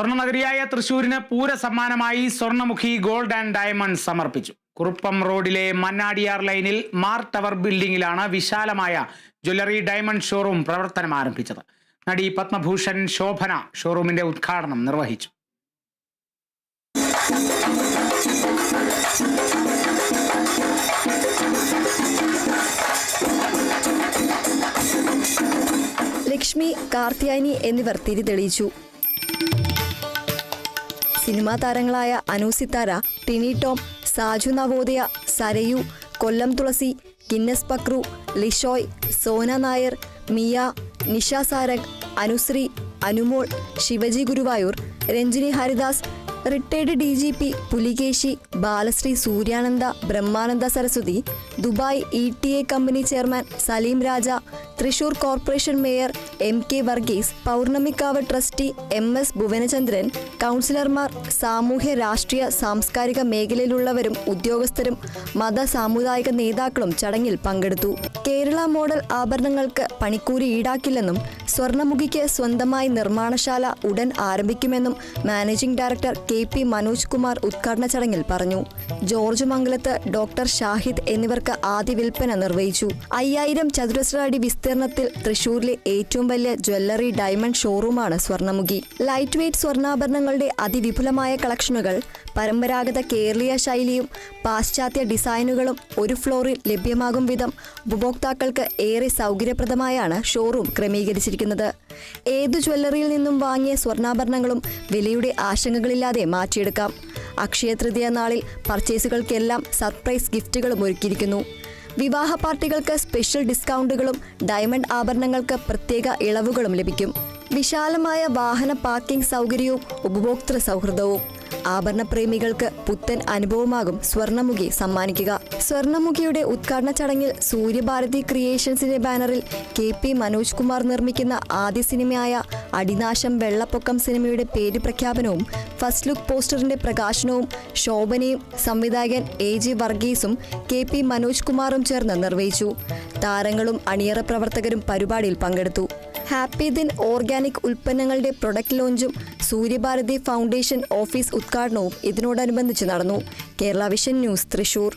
സ്വർണനഗരിയായ തൃശൂരിന് പൂര സമ്മാനമായി Swarnamukhi gold and diamond സമർപ്പിച്ചു. കുറുപ്പം റോഡിലെ മന്നാടിയാർ ലൈനിൽ മാർ ടവർ ബിൽഡിംഗിലാണ് വിശാലമായ ജ്വല്ലറി ഡയമണ്ട് ഷോറൂം പ്രവർത്തനം ആരംഭിച്ചത്. നടി പത്മഭൂഷൺ ശോഭന ഷോറൂമിന്റെ ഉദ്ഘാടനം നിർവഹിച്ചു. ലക്ഷ്മി കാർത്തിയാനി എന്നിവർ തിരി തെളിയിച്ചു സിനിമാ താരങ്ങളായ Anu Sithara Tini Tom Saju Navodaya Sarayu Kollam Thulasi Guinness Pakru Lishoy Sona Nair Mia Nisha Sarang Anusree Anumol Sivaji Guruvayoor Ranjini Haridas retired D G P Pulikeshi Balasree Suryananda Brahmananda Saraswati Dubai E T A company chairman Saleem Raja Thrissur corporation mayor M K Varghese Pournamikavu trustee M S Bhuvanachandran കൗൺസിലർമാർ സാമൂഹ്യ രാഷ്ട്രീയ സാംസ്കാരിക മേഖലയിലുള്ളവരും ഉദ്യോഗസ്ഥരും മത സാമുദായിക നേതാക്കളും ചടങ്ങിൽ പങ്കെടുത്തു. കേരള മോഡൽ ആഭരണങ്ങൾക്ക് പണിക്കൂലി ഈടാക്കില്ലെന്നും സ്വർണമുഖിക്ക് സ്വന്തമായി നിർമ്മാണശാല ഉടൻ ആരംഭിക്കുമെന്നും managing director K P Manoj Kumar ഉദ്ഘാടന ചടങ്ങിൽ പറഞ്ഞു. ജോർജ് മംഗലത്ത് ഡോക്ടർ ഷാഹിദ് എന്നിവർക്ക് ആദ്യ വിൽപ്പന നിർവഹിച്ചു. അയ്യായിരം ചതുരശ്ര അടി വിസ്തീർണത്തിൽ തൃശൂരിലെ ഏറ്റവും വലിയ ജ്വല്ലറി ഡയമണ്ട് ഷോറൂമാണ് സ്വർണമുഖി. ലൈറ്റ് വെയ്റ്റ് സ്വർണാഭരണങ്ങളുടെ അതിവിപുലമായ കളക്ഷനുകൾ പരമ്പരാഗത കേരളീയ ശൈലിയും പാശ്ചാത്യ ഡിസൈനുകളും ഒരു ഫ്ലോറിൽ ലഭ്യമാകും വിധം ഉപഭോക്താക്കൾക്ക് ഏറെ സൗകര്യപ്രദമായാണ് ഷോറൂം ക്രമീകരിച്ചിരിക്കുന്നത്. ഏതു ജ്വല്ലറിയിൽ നിന്നും വാങ്ങിയ സ്വർണാഭരണങ്ങളും വിലയുടെ ആശങ്കകളില്ലാതെ മാറ്റിയെടുക്കാം. അക്ഷയ തൃതീയ നാളിൽ പർച്ചേസുകൾക്കെല്ലാം സർപ്രൈസ് ഗിഫ്റ്റുകളും ഒരുക്കിയിരിക്കുന്നു. വിവാഹ പാർട്ടികൾക്ക് സ്പെഷ്യൽ ഡിസ്കൗണ്ടുകളും ഡയമണ്ട് ആഭരണങ്ങൾക്ക് പ്രത്യേക ഇളവുകളും ലഭിക്കും. വിശാലമായ വാഹന പാർക്കിംഗ് സൗകര്യവും ഉപഭോക്തൃ സൗഹൃദവും. ആഭരണ പ്രേമികൾക്ക് പുത്തൻ അനുഭവമാകും സ്വർണമുഖി സമ്മാനിക്കുക. സ്വർണമുഖിയുടെ ഉദ്ഘാടന ചടങ്ങിൽ സൂര്യഭാരതി ക്രിയേഷൻസിന്റെ ബാനറിൽ കെ പി മനോജ് കുമാർ നിർമ്മിക്കുന്ന ആദ്യ സിനിമയായ അടിനാശം വെള്ളപ്പൊക്കം സിനിമയുടെ പേര് പ്രഖ്യാപനവും ഫസ്റ്റ് ലുക്ക് പോസ്റ്ററിന്റെ പ്രകാശനവും ശോഭനയും സംവിധായകൻ എ ജി വർഗീസും കെ പി മനോജ് കുമാറും ചേർന്ന് നിർവഹിച്ചു. താരങ്ങളും അണിയറ പ്രവർത്തകരും പരിപാടിയിൽ പങ്കെടുത്തു. ഹാപ്പി ദിൻ ഓർഗാനിക് ഉൽപ്പന്നങ്ങളുടെ പ്രൊഡക്റ്റ് ലോഞ്ചും സൂര്യഭാരതി ഫൗണ്ടേഷൻ ഓഫീസ് ഉദ്ഘാടനവും ഇതിനോടനുബന്ധിച്ച് നടന്നു. Kerala vision news Thrissur.